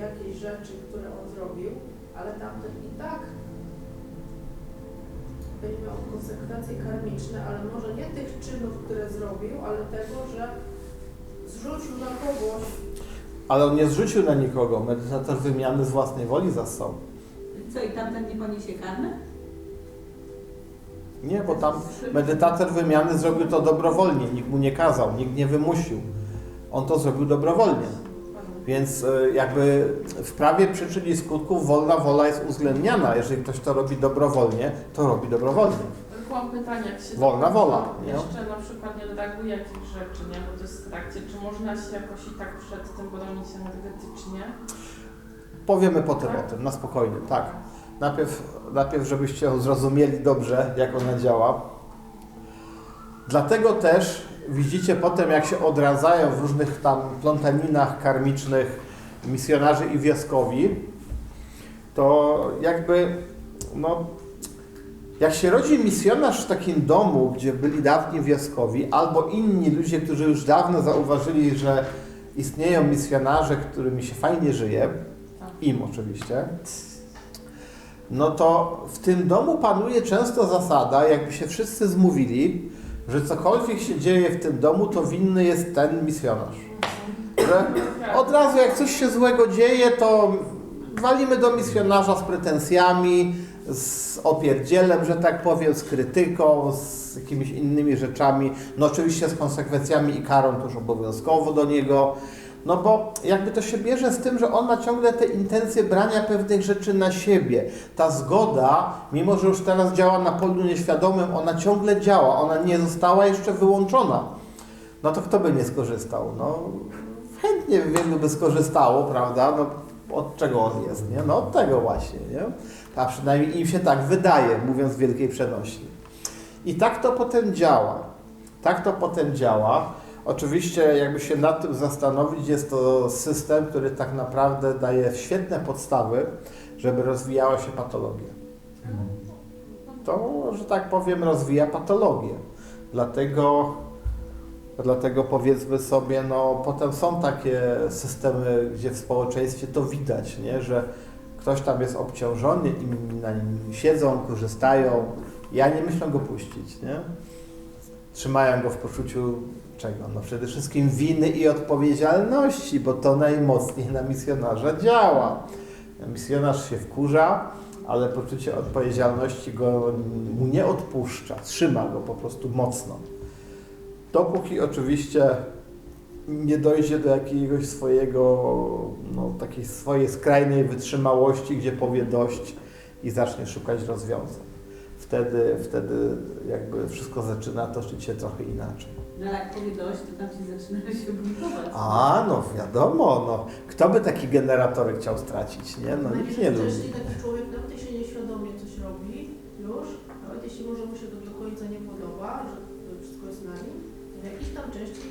jakieś rzeczy, które on zrobił, ale tamten i tak będzie miał konsekwencje karmiczne, ale może nie tych czynów, które zrobił, ale tego, że zrzucił na kogoś Ale on nie zrzucił na nikogo. Medytator wymiany z własnej woli zastał. Co, i tamten nie poniesie karmy? Nie, bo tam medytator wymiany zrobił to dobrowolnie. Nikt mu nie kazał, nikt nie wymusił. On to zrobił dobrowolnie. Więc e, jakby w prawie przyczyn i skutków wolna wola jest uwzględniana. Jeżeli ktoś to robi dobrowolnie, to robi dobrowolnie. Pytanie, jak się Wolna wola, nie? Jeszcze na przykład nie reaguje jakichś rzeczy, nie? Bo to jest w trakcie. Czy można się jakoś i tak przed tym bronić energetycznie? Powiemy potem o tym, na spokojnie, tak. Najpierw, najpierw, żebyście zrozumieli dobrze, jak ona działa. Dlatego też widzicie potem, jak się odradzają w różnych tam plątaninach karmicznych misjonarzy i wioskowi, to jakby, no, jak się rodzi misjonarz w takim domu, gdzie byli dawni wioskowi, albo inni ludzie, którzy już dawno zauważyli, że istnieją misjonarze, którymi się fajnie żyje, im oczywiście, no to w tym domu panuje często zasada, jakby się wszyscy zmówili, że cokolwiek się dzieje w tym domu, to winny jest ten misjonarz. Że od razu jak coś się złego dzieje, to walimy do misjonarza z pretensjami, z opierdzielem, że tak powiem, z krytyką, z jakimiś innymi rzeczami, no oczywiście z konsekwencjami i karą już obowiązkowo do niego. No bo jakby to się bierze z tym, że on ma ciągle te intencje brania pewnych rzeczy na siebie. Ta zgoda, mimo że już teraz działa na polu nieświadomym, ona ciągle działa, ona nie została jeszcze wyłączona. No to kto by nie skorzystał? No chętnie wielu by skorzystało, prawda? No od czego on jest, nie? No od tego właśnie, nie? A przynajmniej im się tak wydaje, mówiąc w wielkiej przenośni. I tak to potem działa. Tak to potem działa. Oczywiście, jakby się nad tym zastanowić, jest to system, który tak naprawdę daje świetne podstawy, żeby rozwijała się patologia. To, że tak powiem, rozwija patologię. Dlatego, dlatego powiedzmy sobie, no potem są takie systemy, gdzie w społeczeństwie to widać, nie? że ktoś tam jest obciążony, inni na nim siedzą, korzystają. Ja nie myślę go puścić, nie? Trzymają go w poczuciu czego? No przede wszystkim winy i odpowiedzialności, bo to najmocniej na misjonarza działa. Misjonarz się wkurza, ale poczucie odpowiedzialności go mu nie odpuszcza, trzyma go po prostu mocno. Dopóki oczywiście nie dojdzie do jakiegoś swojego, no, takiej swojej skrajnej wytrzymałości, gdzie powie dość i zacznie szukać rozwiązań. Wtedy, wtedy jakby wszystko zaczyna toczyć się trochę inaczej. No ale jak powie dość, to tam ci zaczyna się buntować. A, no wiadomo, no. Kto by taki generator chciał stracić, nie? No nikt nie lubi. Najczęściej taki człowiek nawet jeśli nieświadomie coś robi już, nawet jeśli może mu się to do końca nie podoba, że to wszystko jest na nim, to w jakiejś tam części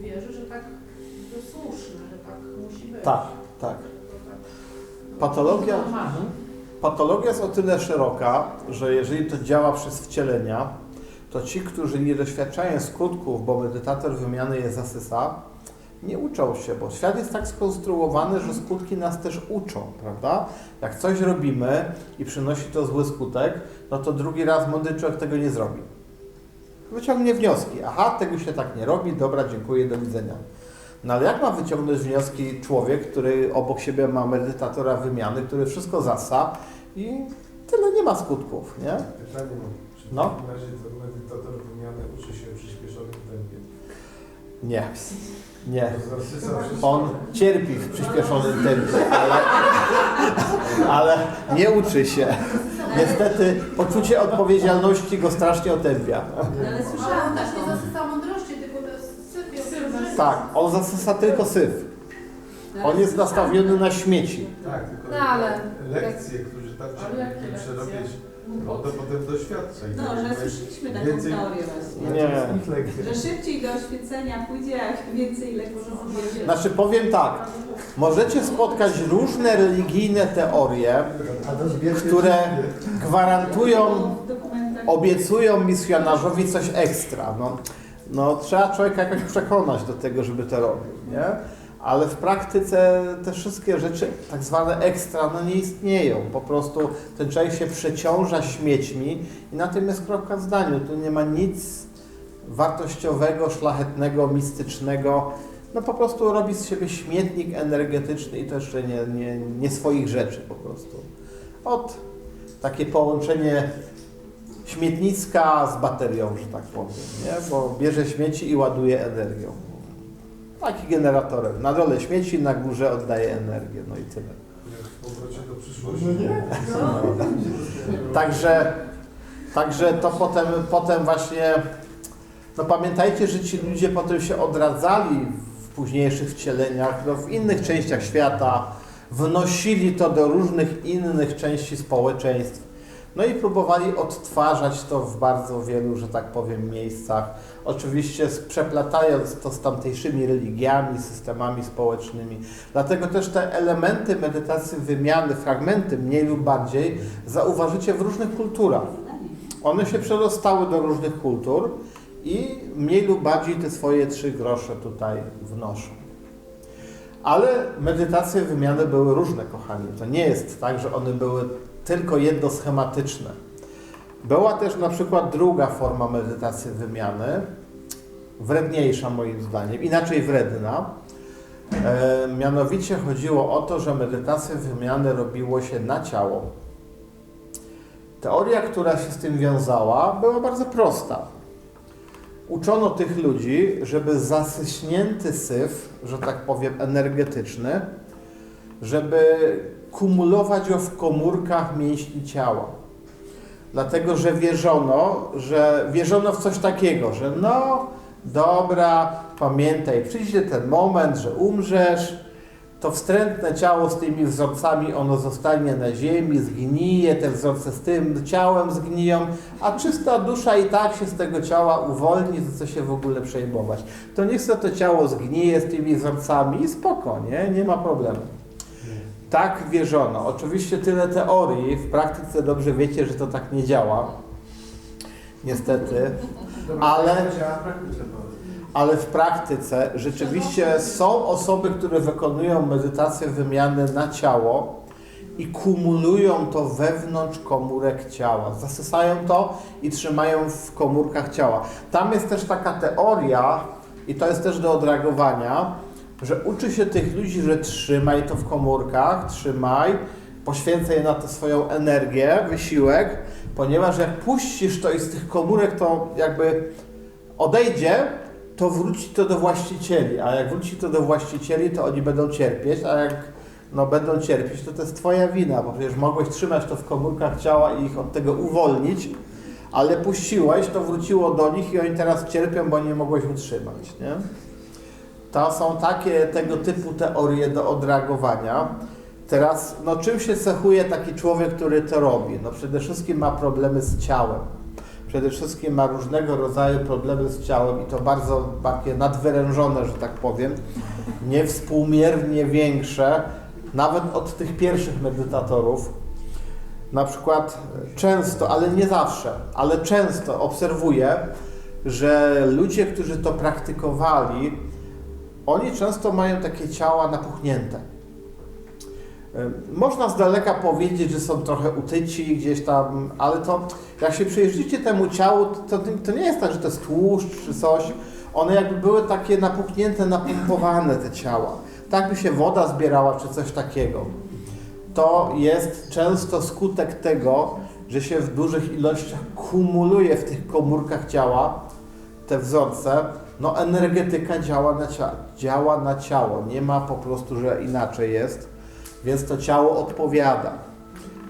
wierzy, że tak to słuszne, że tak musi być. Tak, tak. Tak. Patologia. Patologia jest o tyle szeroka, że jeżeli to działa przez wcielenia, to ci, którzy nie doświadczają skutków, bo medytator wymiany je zasysa, nie uczą się, bo świat jest tak skonstruowany, że skutki nas też uczą, prawda? Jak coś robimy i przynosi to zły skutek, no to drugi raz mądry człowiek tego nie zrobi. Wyciągnie wnioski. Aha, tego się tak nie robi, dobra, dziękuję, do widzenia. No ale jak ma wyciągnąć wnioski człowiek, który obok siebie ma medytatora wymiany, który wszystko zasa i tyle nie ma skutków, nie? Pytanie mam. Czy No. w takim razie to medytator wymiany uczy się w przyspieszonym tempie? Nie. Nie. Wszystko. On cierpi w przyspieszonym tempie, ale, ale nie uczy się. Niestety poczucie odpowiedzialności go strasznie otępia. Ale słyszałam on też nie taką... zasysa mądrości, tylko to jest syf i Syf, obciążenie. Tak, on zasysa tylko syf. On jest nastawiony na śmieci. Tak, tylko No, ale- lekcje, którzy tam Ale ci jakie nie lekcje? przerobić, no to potem doświadczeń. No, że słyszeliśmy taką Więcej- teorię właśnie. Nie. Ich lekcje. Że szybciej do oświecenia pójdzie, jak więcej lekcji zbierze. Znaczy powiem tak, możecie spotkać różne religijne teorie, które gwarantują W dokumentach. obiecują misjonarzowi coś ekstra. No, no, trzeba człowieka jakoś przekonać do tego, żeby to robił, nie? ale w praktyce te wszystkie rzeczy, tak zwane ekstra, no nie istnieją. Po prostu ten człowiek się przeciąża śmiećmi i na tym jest kropka w zdaniu. Tu nie ma nic wartościowego, szlachetnego, mistycznego. No po prostu robi z siebie śmietnik energetyczny i to jeszcze nie, nie, nie swoich rzeczy po prostu. Od takie połączenie śmietniska z baterią, że tak powiem, nie? bo bierze śmieci i ładuje energią. Taki generatorem. Na dole śmieci, na górze oddaje energię, no i tyle. Jak w powrocie do przyszłości. No nie? Także, także to potem, potem właśnie, no pamiętajcie, że ci ludzie potem się odradzali w późniejszych wcieleniach, no w innych częściach świata, wnosili to do różnych innych części społeczeństw. No i próbowali odtwarzać to w bardzo wielu, że tak powiem, miejscach. Oczywiście przeplatając to z tamtejszymi religiami, systemami społecznymi. Dlatego też te elementy medytacji wymiany, fragmenty mniej lub bardziej, zauważycie w różnych kulturach. One się przedostały do różnych kultur i mniej lub bardziej te swoje trzy grosze tutaj wnoszą. Ale medytacje wymiany były różne, kochani. To nie jest tak, że one były tylko jednoschematyczne. Była też na przykład druga forma medytacji wymiany, wredniejsza moim zdaniem, inaczej wredna. E, mianowicie chodziło o to, że medytację wymiany robiło się na ciało. Teoria, która się z tym wiązała, była bardzo prosta. Uczono tych ludzi, żeby zasyśnięty syf, że tak powiem, energetyczny, żeby kumulować go w komórkach mięśni ciała. Dlatego, że wierzono, że wierzono w coś takiego, że no dobra, pamiętaj, przyjdzie ten moment, że umrzesz, to wstrętne ciało z tymi wzorcami, ono zostanie na ziemi, zgnije, te wzorce z tym ciałem zgniją, a czysta dusza i tak się z tego ciała uwolni, to co się w ogóle przejmować. To niech sobie to ciało zgnije z tymi wzorcami i spoko, nie? Nie ma problemu. Tak wierzono. Oczywiście tyle teorii, w praktyce dobrze wiecie, że to tak nie działa. Niestety. Ale-. Ale w praktyce rzeczywiście są osoby, które wykonują medytację wymiany na ciało i kumulują to wewnątrz komórek ciała. Zasysają to i trzymają w komórkach ciała. Tam jest też taka teoria, i to jest też do odreagowania, że uczy się tych ludzi, że trzymaj to w komórkach, trzymaj, poświęcaj na to swoją energię, wysiłek, ponieważ jak puścisz to i z tych komórek to jakby odejdzie, to wróci to do właścicieli, a jak wróci to do właścicieli, to oni będą cierpieć, a jak no, będą cierpieć, to to jest Twoja wina, bo przecież mogłeś trzymać to w komórkach ciała i ich od tego uwolnić, ale puściłeś, to wróciło do nich i oni teraz cierpią, bo nie mogłeś utrzymać, nie? To są takie tego typu teorie do odreagowania. Teraz, no czym się cechuje taki człowiek, który to robi? No przede wszystkim ma problemy z ciałem. Przede wszystkim ma różnego rodzaju problemy z ciałem i to bardzo takie nadwyrężone, że tak powiem, niewspółmiernie większe, nawet od tych pierwszych medytatorów. Na przykład często, ale nie zawsze, ale często obserwuję, że ludzie, którzy to praktykowali, oni często mają takie ciała napuchnięte. Można z daleka powiedzieć, że są trochę utyci gdzieś tam, ale to jak się przyjrzycie temu ciału, to, to nie jest tak, że to jest tłuszcz czy coś. One jakby były takie napuchnięte, napompowane te ciała. Tak by się woda zbierała czy coś takiego. To jest często skutek tego, że się w dużych ilościach kumuluje w tych komórkach ciała te wzorce. No energetyka działa na, cia- działa na ciało. Nie ma po prostu, że inaczej jest. Więc to ciało odpowiada.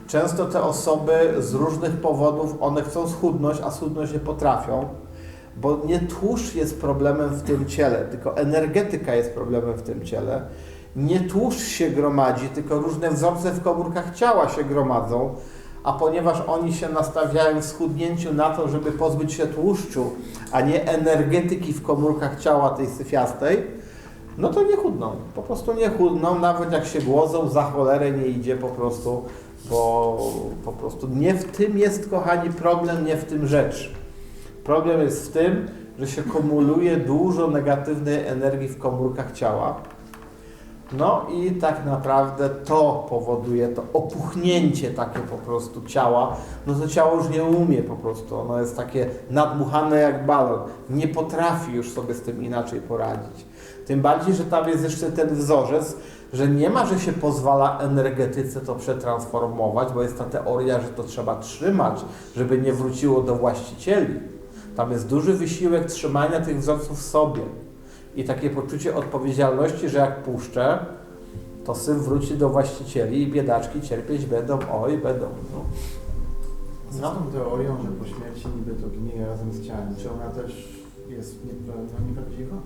Często te osoby z różnych powodów, one chcą schudnąć, a schudnąć nie potrafią, bo nie tłuszcz jest problemem w tym ciele, tylko energetyka jest problemem w tym ciele. Nie tłuszcz się gromadzi, tylko różne wzorce w komórkach ciała się gromadzą, a ponieważ oni się nastawiają w schudnięciu na to, żeby pozbyć się tłuszczu, a nie energetyki w komórkach ciała tej syfiastej, no to nie chudną. Po prostu nie chudną, nawet jak się głodzą, za cholerę nie idzie po prostu, bo po prostu nie w tym jest, kochani, problem, nie w tym rzecz. Problem jest w tym, że się kumuluje dużo negatywnej energii w komórkach ciała. No i tak naprawdę to powoduje to opuchnięcie takie po prostu ciała. No to ciało już nie umie po prostu, ono jest takie nadmuchane jak balon. Nie potrafi już sobie z tym inaczej poradzić. Tym bardziej, że tam jest jeszcze ten wzorzec, że nie ma, że się pozwala energetyce to przetransformować, bo jest ta teoria, że to trzeba trzymać, żeby nie wróciło do właścicieli. Tam jest duży wysiłek trzymania tych wzorców w sobie i takie poczucie odpowiedzialności, że jak puszczę, to syn wróci do właścicieli i biedaczki cierpieć będą, oj, będą. No. Z tą teorią, że po śmierci niby to gnije razem z ciałem, czy ona też jest niepra- nieprawdziwa?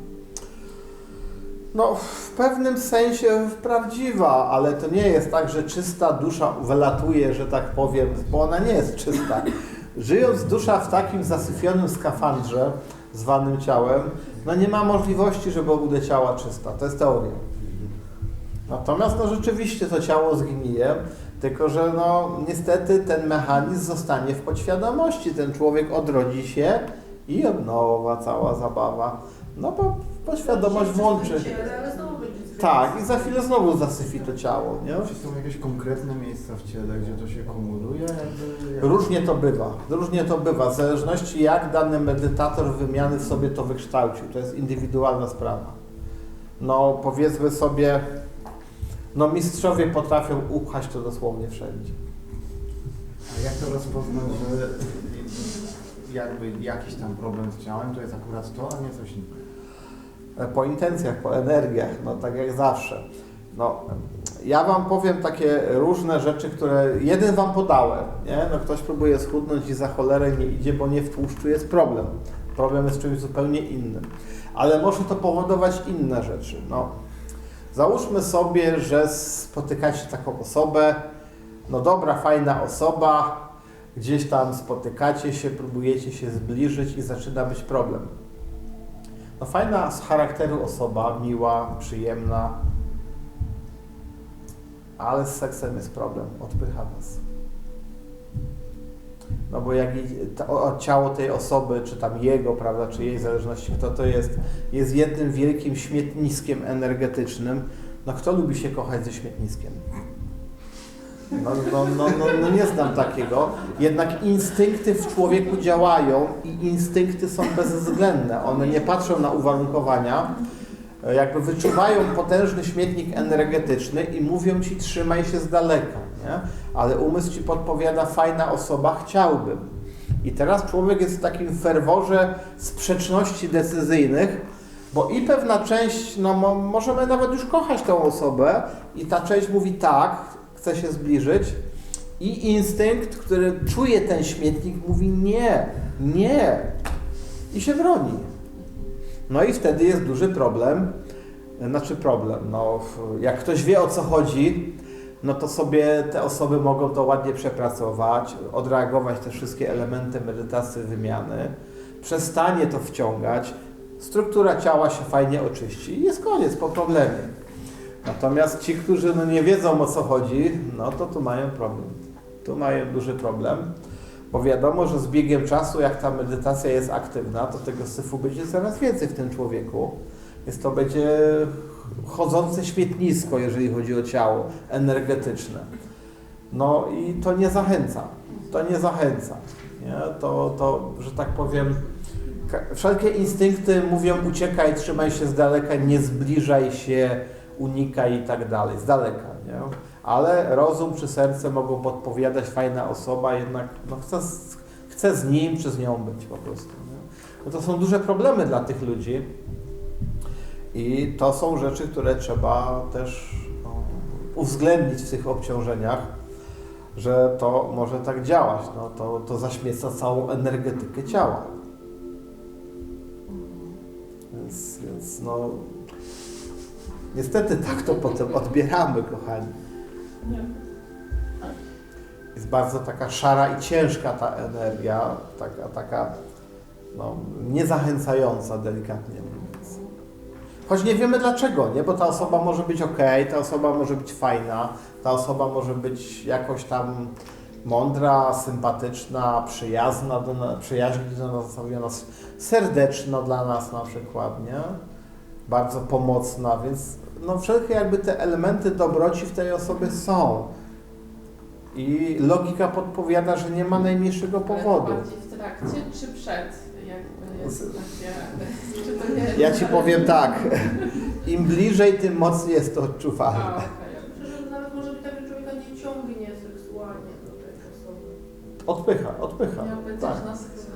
No, w pewnym sensie prawdziwa, ale to nie jest tak, że czysta dusza wylatuje, że tak powiem, bo ona nie jest czysta. Żyjąc dusza w takim zasyfionym skafandrze, zwanym ciałem, no nie ma możliwości, żeby obudę ciała czysta. To jest teoria. Natomiast no rzeczywiście to ciało zgnije, tylko że no niestety ten mechanizm zostanie w podświadomości. Ten człowiek odrodzi się i od nowa cała zabawa. No bo podświadomość włączy. Tak, i za chwilę znowu zasyfi to ciało, nie? Czy są jakieś konkretne miejsca w ciele, gdzie to się kumuluje? Jakby. Różnie to bywa, różnie to bywa, w zależności jak dany medytator wymiany w sobie to wykształcił. To jest indywidualna sprawa. No powiedzmy sobie, no mistrzowie potrafią upchać to dosłownie wszędzie. A jak to rozpoznać, że jakby jakiś tam problem z ciałem to jest akurat to, a nie coś innego? E, po intencjach, po energiach, no tak jak zawsze. No, ja Wam powiem takie różne rzeczy, które jeden Wam podałem, nie? No ktoś próbuje schudnąć i za cholerę nie idzie, bo nie w tłuszczu jest problem. Problem jest czymś zupełnie innym. Ale może to powodować inne rzeczy. No, załóżmy sobie, że spotykacie taką osobę, no dobra, fajna osoba, gdzieś tam spotykacie się, próbujecie się zbliżyć i zaczyna być problem. No fajna z charakteru osoba, miła, przyjemna, ale z seksem jest problem, odpycha was. No bo jak i- ta- o- ciało tej osoby, czy tam jego, prawda, czy jej, zależności kto to jest, jest jednym wielkim śmietniskiem energetycznym, no kto lubi się kochać ze śmietniskiem? No, no, no, no, no nie znam takiego. Jednak instynkty w człowieku działają i instynkty są bezwzględne. One nie patrzą na uwarunkowania, e, jakby wyczuwają potężny śmietnik energetyczny i mówią ci trzymaj się z daleka, nie? Ale umysł ci podpowiada fajna osoba, chciałbym. I teraz człowiek jest w takim ferworze sprzeczności decyzyjnych, bo i pewna część, no mo, możemy nawet już kochać tą osobę i ta część mówi tak, chce się zbliżyć i instynkt, który czuje ten śmietnik mówi nie, nie i się broni. No i wtedy jest duży problem, znaczy problem, no jak ktoś wie o co chodzi, no to sobie te osoby mogą to ładnie przepracować, odreagować te wszystkie elementy medytacji wymiany, przestanie to wciągać, struktura ciała się fajnie oczyści i jest koniec po problemie. Natomiast ci, którzy no nie wiedzą o co chodzi, no to tu mają problem. Tu mają duży problem, bo wiadomo, że z biegiem czasu, jak ta medytacja jest aktywna, to tego syfu będzie coraz więcej w tym człowieku. Więc to będzie chodzące śmietnisko, jeżeli chodzi o ciało energetyczne. No i to nie zachęca. To nie zachęca. Nie? To, to, że tak powiem, wszelkie instynkty mówią uciekaj, trzymaj się z daleka, nie zbliżaj się, unikaj i tak dalej, z daleka, nie? Ale rozum czy serce mogą podpowiadać, fajna osoba, jednak no, chce, chce z nim czy z nią być po prostu. No to są duże problemy dla tych ludzi i to są rzeczy, które trzeba też no, uwzględnić w tych obciążeniach, że to może tak działać, no, to, to zaśmieca całą energetykę ciała. Więc, więc no, niestety tak to potem odbieramy, kochani. Jest bardzo taka szara i ciężka ta energia, taka, taka no, niezachęcająca, delikatnie mówiąc. Choć nie wiemy dlaczego, nie? Bo ta osoba może być ok, ta osoba może być fajna, ta osoba może być jakoś tam mądra, sympatyczna, przyjazna do nas, przyjaźnie do nas serdeczna dla nas na przykład, nie? Bardzo pomocna, więc no wszelkie jakby te elementy dobroci w tej osobie są. I logika podpowiada, że nie ma najmniejszego Ale powodu. bardziej w trakcie czy przed? Jakby jest takie... Czy to nie... Ja ci powiem tak, im bliżej, tym mocniej jest to A, odczuwalne. okej. Myślę, że nawet może być tak, że człowieka nie ciągnie seksualnie do tej osoby. Odpycha, odpycha. Być Tak. coś na skórze.